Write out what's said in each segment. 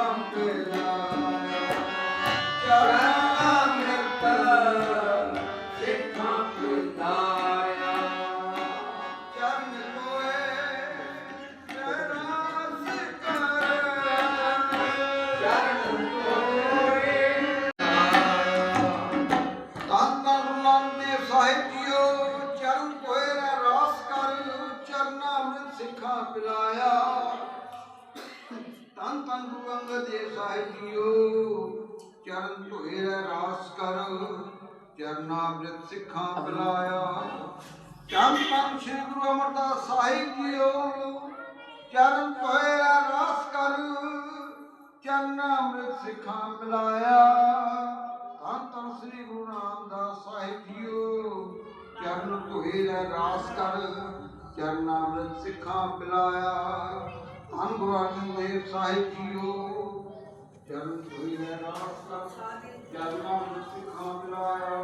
Ram, Ram. ਧੰਨ ਗੁਰੂ ਅੰਗਦ ਦੇਵ ਸਾਹਿਬ ਜੀਓ ਚਰਨ ਧੋਏ ਰਹਿ ਰਾਸ ਕਰ ਚਰਨਾ ਅੰਮ੍ਰਿਤ ਸਿੱਖਾਂ ਬੁਲਾਇਆ। ਚਰਨ ਧੰਨ ਸ੍ਰੀ ਗੁਰੂ ਅਮਰਦਾਸ ਸਾਹਿਬ ਜੀਓ ਚਰਨ ਧੋਏ ਰਹਿ ਰਾਸ ਕਰ ਚਰਨਾ ਅੰਮ੍ਰਿਤ ਸਿੱਖਾਂ ਬੁਲਾਇਆ। ਧੰਨ ਧੰਨ ਸ੍ਰੀ ਗੁਰੂ ਰਾਮਦਾਸ ਸਾਹਿਬ ਜੀਓ ਚਰਨ ਧੋਏ ਰਹਿ ਰਾਸ ਕਰ ਚਰਨਾ ਅੰਮ੍ਰਿਤ ਸਿੱਖਾਂ ਪਿਲਾਇਆ ਧੰਨ ਗੁਰੂ ਅਰਜਨ ਦੇਵ ਸਾਹਿਬ ਜੀਓ ਚਰਨ ਧੋਏ ਰਹਿ ਰਾਸ ਕਰ ਸਿੱਖਾਂ ਪਿਲਾਇਆ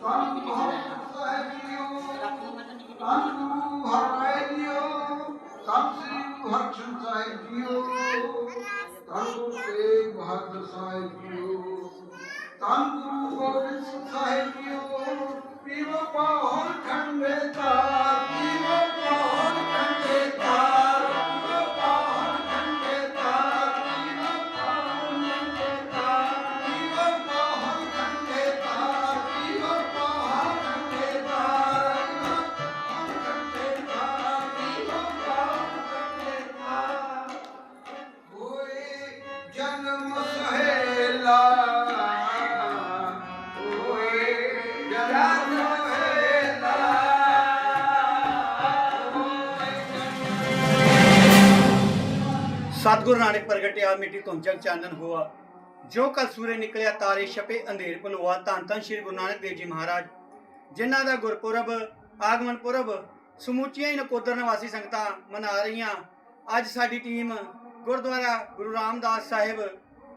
ਧੰਨ ਗੁਰੂ ਸਾਹਿਬ ਜੀਓ ਧੰਨ ਗੁਰੂ ਹਰਿ ਜੀਓ ਧੰਨ ਸ੍ਰੀ ਗੁਰੂ ਹਰਚੰਦ ਸਾਹਿਬ ਜੀਓ ਧੰਨ ਗੁਰੂ ਤੇਗ ਬਹਾਦਰ ਸਾਹਿਬ ਜੀਓ ਧੰਨ ਗੁਰੂ ਗੋਬਿੰਦ ਸਾਹਿਬ ਜੀਓ ਪੀਰੋ ਪਾਹਲ ਖੰਡੇ ਤਾਰ ਗੁਰੂ ਨਾਨਕ ਪ੍ਰਗਟਿਆ ਮਿੱਟੀ ਤੋਂ ਜਗ ਚਾਨਣ ਹੋਆ। ਜੋ ਕਲ ਸੂਰਜ ਨਿਕਲਿਆ, ਤਾਰੇ ਛਪੇ, ਅੰਧੇਰ ਭਲੋਆ, ਧੰਨ ਧੰਨ ਸ੍ਰੀ ਗੁਰੂ ਨਾਨਕ ਦੇਵ ਜੀ ਮਹਾਰਾਜ। ਜਿਨ੍ਹਾਂ ਦਾ ਗੁਰਪੁਰਬ, ਆਗਮਨ ਪੁਰਬ, ਸਮੁੱਚੀਆਂ ਹੀ ਨਕੋਦਰ ਨਿਵਾਸੀ ਸੰਗਤਾਂ ਮਨਾ ਰਹੀਆਂ। ਅੱਜ ਸਾਡੀ ਟੀਮ ਗੁਰਦੁਆਰਾ ਗੁਰੂ ਰਾਮਦਾਸ ਸਾਹਿਬ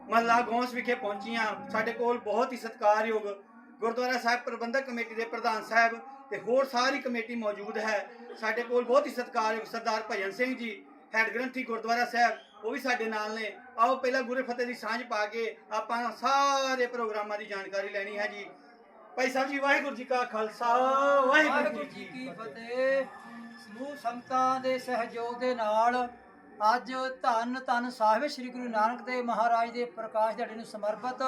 ਮਹੱਲਾ ਗੌਂਸ ਵਿਖੇ ਪਹੁੰਚੀਆਂ। ਸਾਡੇ ਕੋਲ ਬਹੁਤ ਹੀ ਸਤਿਕਾਰਯੋਗ ਗੁਰਦੁਆਰਾ ਸਾਹਿਬ ਪ੍ਰਬੰਧਕ ਕਮੇਟੀ ਦੇ ਪ੍ਰਧਾਨ ਸਾਹਿਬ ਤੇ ਹੋਰ ਸਾਰੀ ਕਮੇਟੀ ਮੌਜੂਦ ਹੈ। ਸਾਡੇ ਕੋਲ ਬਹੁਤ ਹੀ ਸਤਿਕਾਰਯੋਗ ਸਰਦਾਰ ਭਜਨ ਸਿੰਘ ਜੀ, ਹੈਡ ਗ੍ਰੰਥੀ ਗੁਰਦੁਆਰਾ ਸਾਹਿਬ ਉਹ ਵੀ ਸਾਡੇ ਨਾਲ ਨੇ। ਆਓ ਪਹਿਲਾਂ ਗੁਰੇ ਫਤਿਹ ਦੀ ਸਾਂਝ ਪਾ ਕੇ ਆਪਾਂ ਸਾਰੇ ਪ੍ਰੋਗਰਾਮਾਂ ਦੀ ਜਾਣਕਾਰੀ ਲੈਣੀ ਹੈ ਜੀ। ਭਾਈ ਸਾਹਿਬ ਜੀ, ਵਾਹਿਗੁਰੂ ਜੀ ਕਾ ਖਾਲਸਾ, ਵਾਹਿਗੁਰੂ ਵਾਹਿਗੁਰੂ ਜੀ ਕੀ ਫਤਿਹ। ਸਮੂਹ ਸੰਗਤਾਂ ਦੇ ਸਹਿਯੋਗ ਦੇ ਨਾਲ ਅੱਜ ਧੰਨ ਧੰਨ ਸਾਹਿਬ ਸ੍ਰੀ ਗੁਰੂ ਨਾਨਕ ਦੇਵ ਮਹਾਰਾਜ ਦੇ ਪ੍ਰਕਾਸ਼ ਦਿਹਾੜੇ ਨੂੰ ਸਮਰਪਿਤ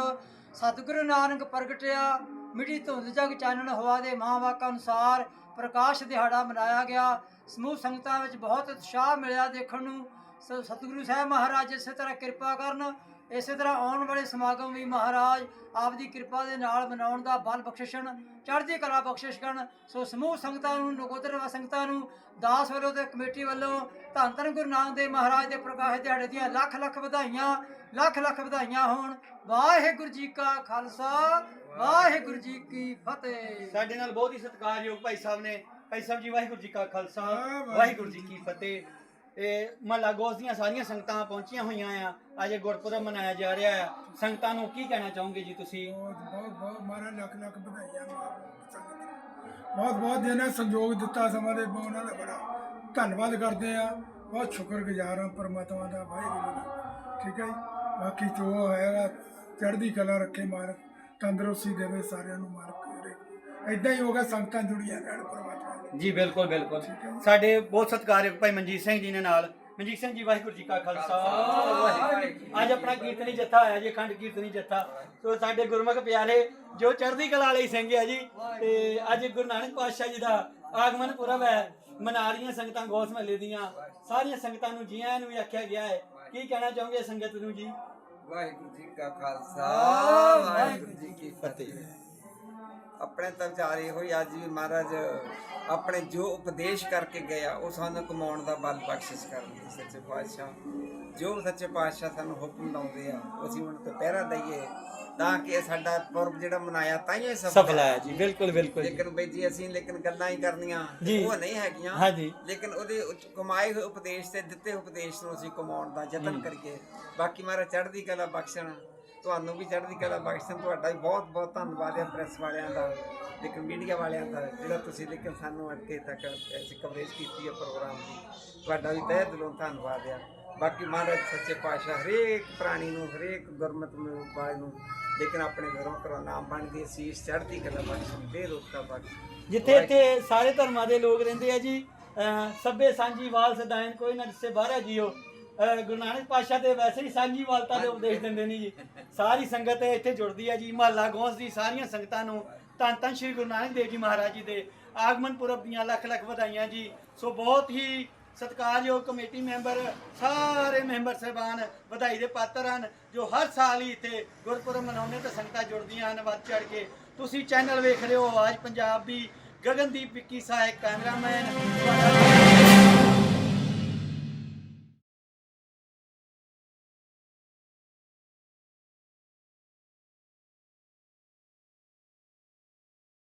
ਸਤਿਗੁਰੂ ਨਾਨਕ ਪ੍ਰਗਟਿਆ ਮਿੱਟੀ ਧੁੰਦ ਜਗ ਚਾਨਣ ਹੋਆ ਦੇ ਮਹਾਵਾਕਾਂ ਅਨੁਸਾਰ ਪ੍ਰਕਾਸ਼ ਦਿਹਾੜਾ ਮਨਾਇਆ ਗਿਆ। ਸਮੂਹ ਸੰਗਤਾਂ ਵਿੱਚ ਬਹੁਤ ਉਤਸ਼ਾਹ ਮਿਲਿਆ ਦੇਖਣ ਨੂੰ। ਸ- ਸਤਿਗੁਰੂ ਸਾਹਿਬ ਮਹਾਰਾਜ ਇਸੇ ਤਰ੍ਹਾਂ ਕਿਰਪਾ ਕਰਨ ਇਸੇ ਤਰ੍ਹਾਂ ਆਉਣ ਵਾਲੇ ਸਮਾਗਮ ਵੀ ਮਹਾਰਾਜ ਆਪ ਦੀ ਕਿਰਪਾ ਦੇ ਨਾਲ ਮਨਾਉਣ ਦਾ ਬਲ ਬਖਸ਼ਿਸ਼ਣ ਚੜ੍ਹਦੀ ਕਲਾ ਬਖਸ਼ਿਸ਼ ਕਰਨ। ਸੋ ਸਮੂਹ ਸੰਗਤਾਂ ਨੂੰ ਨਗੋਦਰ ਸੰਗਤਾਂ ਨੂੰ ਦਾਸ ਵੱਲੋਂ ਤੇ ਕਮੇਟੀ ਵੱਲੋਂ ਧੰਨ ਧੰਨ ਗੁਰੂ ਨਾਨਕ ਦੇਵ ਮਹਾਰਾਜ ਦੇ ਪ੍ਰਕਾਸ਼ ਦਿਹਾੜੇ ਦੀਆਂ ਲੱਖ ਲੱਖ ਵਧਾਈਆਂ ਲੱਖ ਲੱਖ ਵਧਾਈਆਂ ਹੋਣ। ਵਾਹਿਗੁਰੂ ਜੀ ਕਾ ਖਾਲਸਾ ਵਾਹਿਗੁਰੂ ਜੀ ਕੀ ਫਤਿਹ। ਸਾਡੇ ਨਾਲ ਬਹੁਤ ਹੀ ਸਤਿਕਾਰਯੋਗ ਭਾਈ ਸਾਹਿਬ ਨੇ। ਭਾਈ ਸਾਹਿਬ ਜੀ ਵਾਹਿਗੁਰੂ ਜੀ ਕਾ ਖਾਲਸਾ ਵਾਹਿਗੁਰੂ ਜੀ ਕੀ ਫਤਿਹ। ਇਹ ਮਹੱਲਾ ਗੋਸ ਦੀਆਂ ਸਾਰੀਆਂ ਸੰਗਤਾਂ ਪਹੁੰਚੀਆਂ ਹੋਈਆਂ ਆ। ਅੱਜ ਗੁਰਪੁਰਬ ਮਨਾਇਆ ਜਾ ਰਿਹਾ ਹੈ ਸੰਗਤਾਂ ਨੂੰ ਕੀ ਕਹਿਣਾ ਚਾਹੋਗੇ ਜੀ ਤੁਸੀਂ? ਬਹੁਤ ਬਹੁਤ ਬਹੁਤ ਮਾਰਾ ਲੱਖ ਲੱਖ ਵਧਾਈਆਂ ਬਹੁਤ ਬਹੁਤ ਜਿਹਨੇ ਸੰਯੋਗ ਦਿੱਤਾ ਸਮਾਂ ਦੇ ਉਹਨਾਂ ਦਾ ਬੜਾ। ਧੰਨਵਾਦ ਕਰਦੇ ਆ। ਬਹੁਤ ਸ਼ੁਕਰਗੁਜ਼ਾਰ ਹਾਂ ਪਰਮਾਤਮਾ ਦਾ, ਵਾਹਿਗੁਰੂ ਦਾ। ਠੀਕ ਹੈ ਜੀ? ਬਾਕੀ ਜੋ ਹੈਗਾ, ਚੜ੍ਹਦੀ ਕਲਾ ਰੱਖੇ ਮਾਲਕ, ਤੰਦਰੁਸਤੀ ਦੇਵੇ ਸਾਰਿਆਂ ਨੂੰ ਮਾਲਕ ਕਰੇ। ਇਦਾਂ ਹੀ ਹੋਗਾ ਸੰਗਤਾਂ ਜੁੜੀਆਂ ਰਹਿਣ ਪਰਮਾਤਮਾ ਜੀ ਬਿਲਕੁਲ ਬਿਲਕੁਲ। ਸਾਡੇ ਬਹੁਤ ਸਤਿਕਾਰਯੋਗ ਭਾਈ ਮਨਜੀਤ ਸਿੰਘ ਜੀ ਨੇ ਨਾਲ। ਮਨਜੀਤ ਸਿੰਘ ਜੀ ਵਾਹਿਗੁਰੂ ਜੀ ਕਾ ਖਾਲਸਾ। ਵਾਹਿਗੁਰੂ। ਅੱਜ ਆਪਣਾ ਕੀਰਤਨੀ ਜੱਥਾ ਆਇਆ ਜੀ ਅਖੰਡ ਕੀਰਤਨੀ ਜੱਥਾ। ਸੋ ਸਾਡੇ ਗੁਰਮੁਖ ਪਿਆਰੇ ਜੋ ਚੜ੍ਹਦੀ ਕਲਾ ਵਾਲੇ ਹੀ ਸਿੰਘ ਆ ਜੀ ਤੇ ਅੱਜ ਗੁਰੂ ਨਾਨਕ ਪਾਤਸ਼ਾਹ ਜੀ ਦਾ ਆਗਮਨ ਪੁਰਬ ਹੈ। ਮਨਾ ਰਹੀਆਂ ਸੰਗਤਾਂ ਗੋਸ ਮਹੱਲੇ ਦੀਆਂ। ਸਾਰੀਆਂ ਸੰਗਤਾਂ ਨੂੰ ਜੀ ਆਇਆਂ ਨੂੰ ਵੀ ਆਖਿਆ ਗਿਆ ਹੈ। ਕੀ ਕਹਿਣਾ ਚਾਹੋਗੇ ਸੰਗਤ ਨੂੰ ਜੀ? ਵਾਹਿਗੁਰੂ ਜੀ ਕਾ ਖਾਲਸਾ ਵਾਹਿਗੁਰੂ ਜੀ ਕੀ ਫਤਿਹ। ਆਪਣੇ ਤਾਂ ਵਿਚਾਰ ਇਹੋ ਹੀ ਅੱਜ ਵੀ ਮਹਾਰਾਜ ਆਪਣੇ ਜੋ ਉਪਦੇਸ਼ ਕਰਕੇ ਗਿਆ ਉਹ ਸਾਨੂੰ ਕਮਾਉਣ ਦਾ ਬਲ ਬਖਸ਼ਿਸ਼ ਕਰਨ ਸੱਚੇ ਪਾਤਸ਼ਾਹ। ਜੋ ਸੱਚੇ ਪਾਤਸ਼ਾਹ ਸਾਨੂੰ ਹੁਕਮ ਲਾਉਂਦੇ ਆ ਅਸੀਂ ਉਹਨਾਂ ਤੇ ਪਹਿਰਾ ਦਈਏ ਤਾਂ ਕਿ ਸਾਡਾ ਪੁਰਬ ਜਿਹੜਾ ਮਨਾਇਆ ਤਾਂ ਹੀ ਸਫਲ ਹੈ ਜੀ ਬਿਲਕੁਲ ਬਿਲਕੁਲ ਲੇਕਿਨ ਬਈ ਜੀ ਅਸੀਂ ਲੇਕਿਨ ਗੱਲਾਂ ਹੀ ਕਰਨੀਆਂ। ਉਹ ਨਹੀਂ ਹੈਗੀਆਂ। ਹਾਂਜੀ। ਲੇਕਿਨ ਉਹਦੇ ਕਮਾਏ ਹੋਏ ਉਪਦੇਸ਼ ਤੇ ਦਿੱਤੇ ਉਪਦੇਸ਼ ਨੂੰ ਅਸੀਂ ਕਮਾਉਣ ਦਾ ਯਤਨ ਕਰੀਏ। ਬਾਕੀ ਮਾਰਾ ਚੜ੍ਹਦੀ ਕਲਾ ਬਖਸ਼ਣ। ਤੁਹਾਨੂੰ ਵੀ ਚੜ੍ਹਦੀ ਕਲਾ ਬਖਸ਼ਣ। ਤੁਹਾਡਾ ਵੀ ਬਹੁਤ ਬਹੁਤ ਧੰਨਵਾਦ ਹੈ ਪ੍ਰੈਸ ਵਾਲਿਆਂ ਦਾ ਲੇਕਿਨ ਮੀਡੀਆ ਵਾਲਿਆਂ ਦਾ, ਜਿਹੜਾ ਤੁਸੀਂ ਲੇਕਿਨ ਸਾਨੂੰ ਅੱਗੇ ਤੱਕ ਐਸੀ ਕਵਰੇਜ ਕੀਤੀ ਹੈ ਪ੍ਰੋਗਰਾਮ ਦੀ। ਤੁਹਾਡਾ ਵੀ ਤਹਿ ਦਿਲੋਂ ਧੰਨਵਾਦ ਹੈ। ਬਾਕੀ ਮਹਾਰਾਜ ਸੱਚੇ ਪਾਤਸ਼ਾਹ ਹਰੇਕ ਪ੍ਰਾਣੀ ਨੂੰ, ਹਰੇਕ ਗੁਰਮਤ ਨੂੰ ਬਾਜ ਨੂੰ, ਲੇਕਿਨ ਆਪਣੇ ਘਰੋਂ ਕਰੋ ਨਾਮ ਬਣਦੀ ਸੀਸ ਚੜ੍ਹਦੀ ਕਲਾ ਬਖਸ਼ਣ ਦੇ ਰੋਕਾ ਬਖਸ਼। ਜਿੱਥੇ ਇੱਥੇ ਸਾਰੇ ਧਰਮਾਂ ਦੇ ਲੋਕ ਰਹਿੰਦੇ ਆ ਜੀ, ਅਹ ਸਭੇ ਸਾਂਝੀ ਵਾਲ ਸਦਾਇਨ, ਕੋਈ ਨਾ ਜਿਸੇ ਬਾਹਰਾ ਜੀਓ। ਗੁਰੂ ਨਾਨਕ ਪਾਸ਼ਾ ਦੇ ਵੈਸੇ ਹੀ ਸਾਂਝੀ ਵਾਲਤਾ ਦੇ ਉਪਦੇਸ਼ ਦਿੰਦੇ ਨੇ ਜੀ। ਸਾਰੀ ਸੰਗਤ ਇੱਥੇ ਜੁੜਦੀ ਹੈ ਜੀ, ਮਹੱਲਾ ਗੋਸ ਦੀ ਸਾਰੀਆਂ ਸੰਗਤਾਂ ਨੂੰ ਧੰਨ ਧੰਨ ਸ਼੍ਰੀ ਗੁਰੂ ਨਾਨਕ ਦੇਵ ਜੀ ਮਹਾਰਾਜ ਜੀ ਦੇ ਆਗਮਨ ਪੁਰਬ ਦੀਆਂ ਲੱਖ ਲੱਖ ਵਧਾਈਆਂ ਜੀ। ਸੋ ਬਹੁਤ ਹੀ ਸਤਿਕਾਰਯੋਗ ਕਮੇਟੀ ਮੈਂਬਰ, ਸਾਰੇ ਮੈਂਬਰ ਸਹਿਬਾਨ ਵਧਾਈ ਦੇ ਪਾਤਰ ਹਨ, ਜੋ ਹਰ ਸਾਲ ਹੀ ਇੱਥੇ ਗੁਰਪੁਰਬ ਮਨਾਉਂਦੇ ਤੇ ਸੰਗਤਾਂ ਜੁੜਦੀਆਂ ਹਨ ਵੱਧ ਚੜ ਕੇ। ਤੁਸੀਂ ਚੈਨਲ ਵੇਖ ਰਹੇ ਹੋ ਆਵਾਜ਼ ਪੰਜਾਬ ਦੀ, ਗਗਨਦੀਪ ਵਿੱਕੀ ਸਾਹਿਬ ਕੈਮਰਾਮੈਨ।